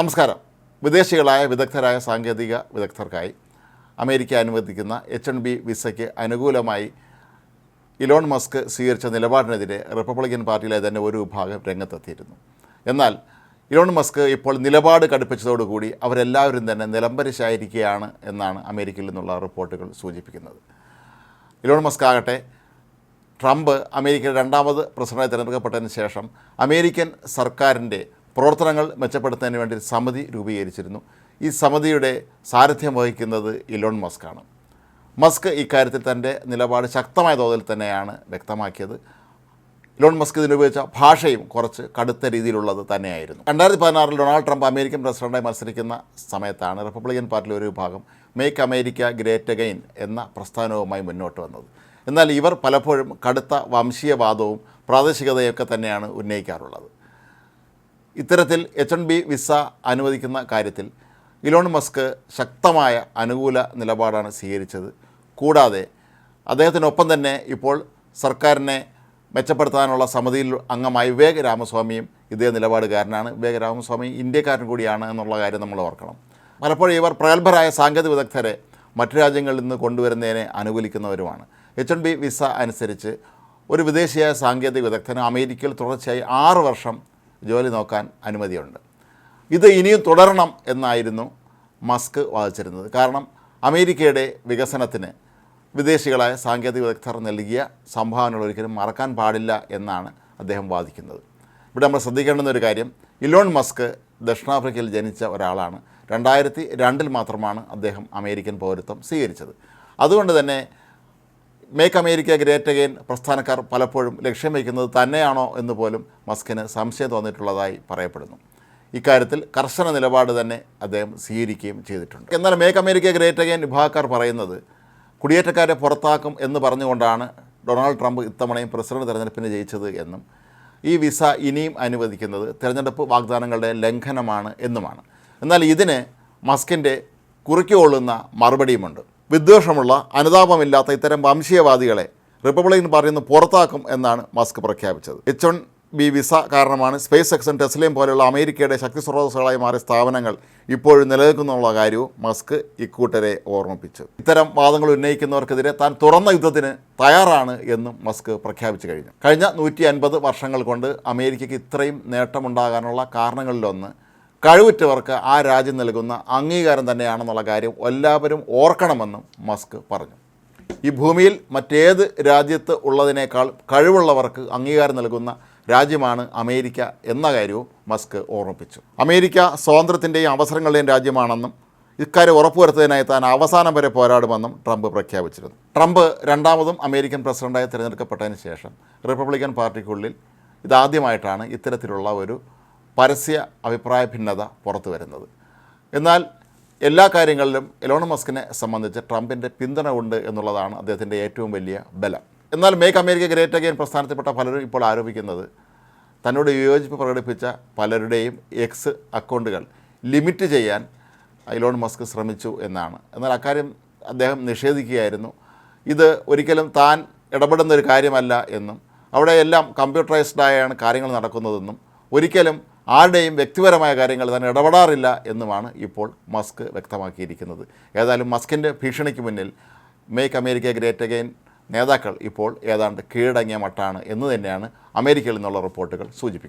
നമസ്കാരം. വിദേശികളായ വിദഗ്ധരായ സാങ്കേതിക വിദഗ്ധർക്കായി അമേരിക്ക അനുവദിക്കുന്ന എച്ച് എൻ ബി വിസയ്ക്ക് അനുകൂലമായി ഇലോൺ മസ്ക് സ്വീകരിച്ച നിലപാടിനെതിരെ റിപ്പബ്ലിക്കൻ പാർട്ടിയിലെ തന്നെ ഒരു വിഭാഗം രംഗത്തെത്തിയിരുന്നു. എന്നാൽ ഇലോൺ മസ്ക് ഇപ്പോൾ നിലപാട് കടുപ്പിച്ചതോടുകൂടി അവരെല്ലാവരും തന്നെ നിലംപരിശായിരിക്കുകയാണ് എന്നാണ് അമേരിക്കയിൽ നിന്നുള്ള റിപ്പോർട്ടുകൾ സൂചിപ്പിക്കുന്നത്. ഇലോൺ മസ്ക് ആകട്ടെ ട്രംപ് അമേരിക്കയുടെ രണ്ടാമത് പ്രസിഡന്റായി തിരഞ്ഞെടുക്കപ്പെട്ടതിന് ശേഷം അമേരിക്കൻ സർക്കാരിന്റെ പ്രവർത്തനങ്ങൾ മെച്ചപ്പെടുത്തുന്നതിന് വേണ്ടി സമിതി രൂപീകരിച്ചിരുന്നു. ഈ സമിതിയുടെ സാരഥ്യം വഹിക്കുന്നത് ഇലോൺ മസ്കാണ്. മസ്ക് ഇക്കാര്യത്തിൽ തന്റെ നിലപാട് ശക്തമായ തോതിൽ തന്നെയാണ് വ്യക്തമാക്കിയത്. ഇലോൺ മസ്ക് ഇതിനുപയോഗിച്ച ഭാഷയും കുറച്ച് കടുത്ത രീതിയിലുള്ളത് തന്നെയായിരുന്നു. രണ്ടായിരത്തി പതിനാറിൽ ഡൊണാൾഡ് ട്രംപ് അമേരിക്കൻ പ്രസിഡന്റായി മത്സരിക്കുന്ന സമയത്താണ് റിപ്പബ്ലിക്കൻ പാർട്ടിയിലെ ഒരു വിഭാഗം മേക്ക് അമേരിക്ക ഗ്രേറ്റ് അഗൈൻ എന്ന പ്രസ്ഥാനവുമായി മുന്നോട്ട് വന്നത്. എന്നാൽ ഇവർ പലപ്പോഴും കടുത്ത വംശീയവാദവും പ്രാദേശികതയൊക്കെ തന്നെയാണ് ഉന്നയിക്കാറുള്ളത്. ഇത്തരത്തിൽ എച്ച് എൻ ബി വിസ അനുവദിക്കുന്ന കാര്യത്തിൽ ഇലോൺ മസ്ക് ശക്തമായ അനുകൂല നിലപാടാണ് സ്വീകരിച്ചത്. കൂടാതെ അദ്ദേഹത്തിനൊപ്പം തന്നെ ഇപ്പോൾ സർക്കാരിനെ മെച്ചപ്പെടുത്താനുള്ള സമിതിയിൽ അംഗമായ വിവേക് രാമസ്വാമിയും ഇതേ നിലപാടുകാരനാണ്. വിവേക് രാമസ്വാമി ഇന്ത്യക്കാരൻ കൂടിയാണ് എന്നുള്ള കാര്യം നമ്മൾ ഓർക്കണം. പലപ്പോഴും ഇവർ പ്രഗത്ഭരായ സാങ്കേതിക വിദഗ്ധരെ മറ്റു രാജ്യങ്ങളിൽ നിന്ന് കൊണ്ടുവരുന്നതിനെ അനുകൂലിക്കുന്നവരുമാണ്. എച്ച് എൻ ബി വിസ അനുസരിച്ച് ഒരു വിദേശിയായ സാങ്കേതിക വിദഗ്ധന് അമേരിക്കയിൽ തുടർച്ചയായി ആറ് വർഷം ജോലി നോക്കാൻ അനുമതിയുണ്ട്. ഇത് ഇനിയും തുടരണം എന്നായിരുന്നു മസ്ക് വാദിച്ചിരുന്നത്. കാരണം അമേരിക്കയുടെ വികസനത്തിന് വിദേശികളായ സാങ്കേതിക വിദഗ്ധർ നൽകിയ സംഭാവനകൾ ഒരിക്കലും മറക്കാൻ പാടില്ല എന്നാണ് അദ്ദേഹം വാദിക്കുന്നത്. ഇവിടെ നമ്മൾ ശ്രദ്ധിക്കേണ്ടുന്ന ഒരു കാര്യം ഇലോൺ മസ്ക് ദക്ഷിണാഫ്രിക്കയിൽ ജനിച്ച ഒരാളാണ്. രണ്ടായിരത്തി രണ്ടിൽ മാത്രമാണ് അദ്ദേഹം അമേരിക്കൻ പൗരത്വം സ്വീകരിച്ചത്. അതുകൊണ്ട് തന്നെ മേക്ക് അമേരിക്ക ഗ്രേറ്റ് അഗെയിൻ പ്രസ്ഥാനക്കാർ പലപ്പോഴും ലക്ഷ്യം വയ്ക്കുന്നത് തന്നെയാണോ എന്ന് പോലും മസ്കിന് സംശയം തോന്നിയിട്ടുള്ളതായി പറയപ്പെടുന്നു. ഇക്കാര്യത്തിൽ കർശന നിലപാട് തന്നെ അദ്ദേഹം സ്വീകരിക്കുകയും ചെയ്തിട്ടുണ്ട്. എന്നാൽ മേക്ക് അമേരിക്ക ഗ്രേറ്റ് അഗെയിൻ വിഭാഗക്കാർ പറയുന്നത് കുടിയേറ്റക്കാരെ പുറത്താക്കും എന്ന് പറഞ്ഞുകൊണ്ടാണ് ഡൊണാൾഡ് ട്രംപ് ഇത്തവണയും പ്രസിഡന്റ് തെരഞ്ഞെടുപ്പിന് ജയിച്ചത് എന്നും ഈ വിസ ഇനിയും അനുവദിക്കുന്നത് തിരഞ്ഞെടുപ്പ് വാഗ്ദാനങ്ങളുടെ ലംഘനമാണ് എന്നുമാണ്. എന്നാൽ ഇതിന് മസ്കിന്റെ കുറിക്കൊള്ളുന്ന മറുപടിയുമുണ്ട്. വിദ്വേഷമുള്ള അനുതാപമില്ലാത്ത ഇത്തരം വംശീയവാദികളെ റിപ്പബ്ലിക്കൻ പാർട്ടിയിൽ നിന്ന് പുറത്താക്കും എന്നാണ് മസ്ക് പ്രഖ്യാപിച്ചത്. എച്ച് വൺ ബി വിസ കാരണമാണ് സ്പേസ് എക്സും ടെസ്ലയും പോലെയുള്ള അമേരിക്കയുടെ ശക്തി സ്രോതസ്സുകളായി മാറിയ സ്ഥാപനങ്ങൾ ഇപ്പോഴും നിലനിൽക്കുന്നുള്ള കാര്യവും മസ്ക് ഇക്കൂട്ടരെ ഓർമ്മിപ്പിച്ചു. ഇത്തരം വാദങ്ങൾ ഉന്നയിക്കുന്നവർക്കെതിരെ താൻ തുറന്ന യുദ്ധത്തിന് തയ്യാറാണ് എന്നും മസ്ക് പ്രഖ്യാപിച്ചു കഴിഞ്ഞു. കഴിഞ്ഞ നൂറ്റി വർഷങ്ങൾ കൊണ്ട് അമേരിക്കയ്ക്ക് ഇത്രയും നേട്ടമുണ്ടാകാനുള്ള കാരണങ്ങളിലൊന്ന് കഴിവുറ്റവർക്ക് ആ രാജ്യം നൽകുന്ന അംഗീകാരം തന്നെയാണെന്നുള്ള കാര്യം എല്ലാവരും ഓർക്കണമെന്നും മസ്ക് പറഞ്ഞു. ഈ ഭൂമിയിൽ മറ്റേത് രാജ്യത്ത് ഉള്ളതിനേക്കാൾ കഴിവുള്ളവർക്ക് അംഗീകാരം നൽകുന്ന രാജ്യമാണ് അമേരിക്ക എന്ന കാര്യവും മസ്ക് ഓർമ്മിപ്പിച്ചു. അമേരിക്ക സ്വാതന്ത്ര്യത്തിന്റെയും അവസരങ്ങളുടെയും രാജ്യമാണെന്നും ഇക്കാര്യം ഉറപ്പുവരുത്തുന്നതിനായി താൻ അവസാനം വരെ പോരാടുമെന്നും ട്രംപ് പ്രഖ്യാപിച്ചിരുന്നു. ട്രംപ് രണ്ടാമതും അമേരിക്കൻ പ്രസിഡന്റായി തിരഞ്ഞെടുക്കപ്പെട്ടതിന് ശേഷം റിപ്പബ്ലിക്കൻ പാർട്ടിക്കുള്ളിൽ ഇതാദ്യമായിട്ടാണ് ഇത്തരത്തിലുള്ള ഒരു പരസ്യ അഭിപ്രായ ഭിന്നത പുറത്തു വരുന്നത്. എന്നാൽ എല്ലാ കാര്യങ്ങളിലും എലോൺ മസ്കിനെ സംബന്ധിച്ച് ട്രംപിന്റെ പിന്തുണ ഉണ്ട് എന്നുള്ളതാണ് അദ്ദേഹത്തിന്റെ ഏറ്റവും വലിയ ബലം. എന്നാൽ മേക്ക് അമേരിക്ക ഗ്രേറ്റ് അഗെയിൻ പ്രസ്ഥാനത്തിൽപ്പെട്ട പലരും ഇപ്പോൾ ആരോപിക്കുന്നത് തന്നോട് വിയോജിപ്പ് പ്രകടിപ്പിച്ച പലരുടെയും എക്സ് അക്കൗണ്ടുകൾ ലിമിറ്റ് ചെയ്യാൻ ഇലോൺ മസ്ക് ശ്രമിച്ചു എന്നാണ്. എന്നാൽ അക്കാര്യം അദ്ദേഹം നിഷേധിക്കുകയായിരുന്നു. ഇത് ഒരിക്കലും താൻ ഇടപെടുന്ന ഒരു കാര്യമല്ല എന്നും അവിടെ എല്ലാം കമ്പ്യൂട്ടറൈസ്ഡ് ആയാണ് കാര്യങ്ങൾ നടക്കുന്നതെന്നും ഒരിക്കലും ആരുടെയും വ്യക്തിപരമായ കാര്യങ്ങൾ തന്നെ ഇടപെടാറില്ല എന്നുമാണ് ഇപ്പോൾ മസ്ക് വ്യക്തമാക്കിയിരിക്കുന്നത്. ഏതായാലും മസ്കിന്റെ ഭീഷണിക്ക് മുന്നിൽ മേക്ക് അമേരിക്ക ഗ്രേറ്റ് അഗെയിൻ നേതാക്കൾ ഇപ്പോൾ ഏതാണ്ട് കീഴടങ്ങിയ മട്ടാണ് എന്ന് തന്നെയാണ് അമേരിക്കയിൽ നിന്നുള്ള റിപ്പോർട്ടുകൾ സൂചിപ്പിക്കുന്നത്.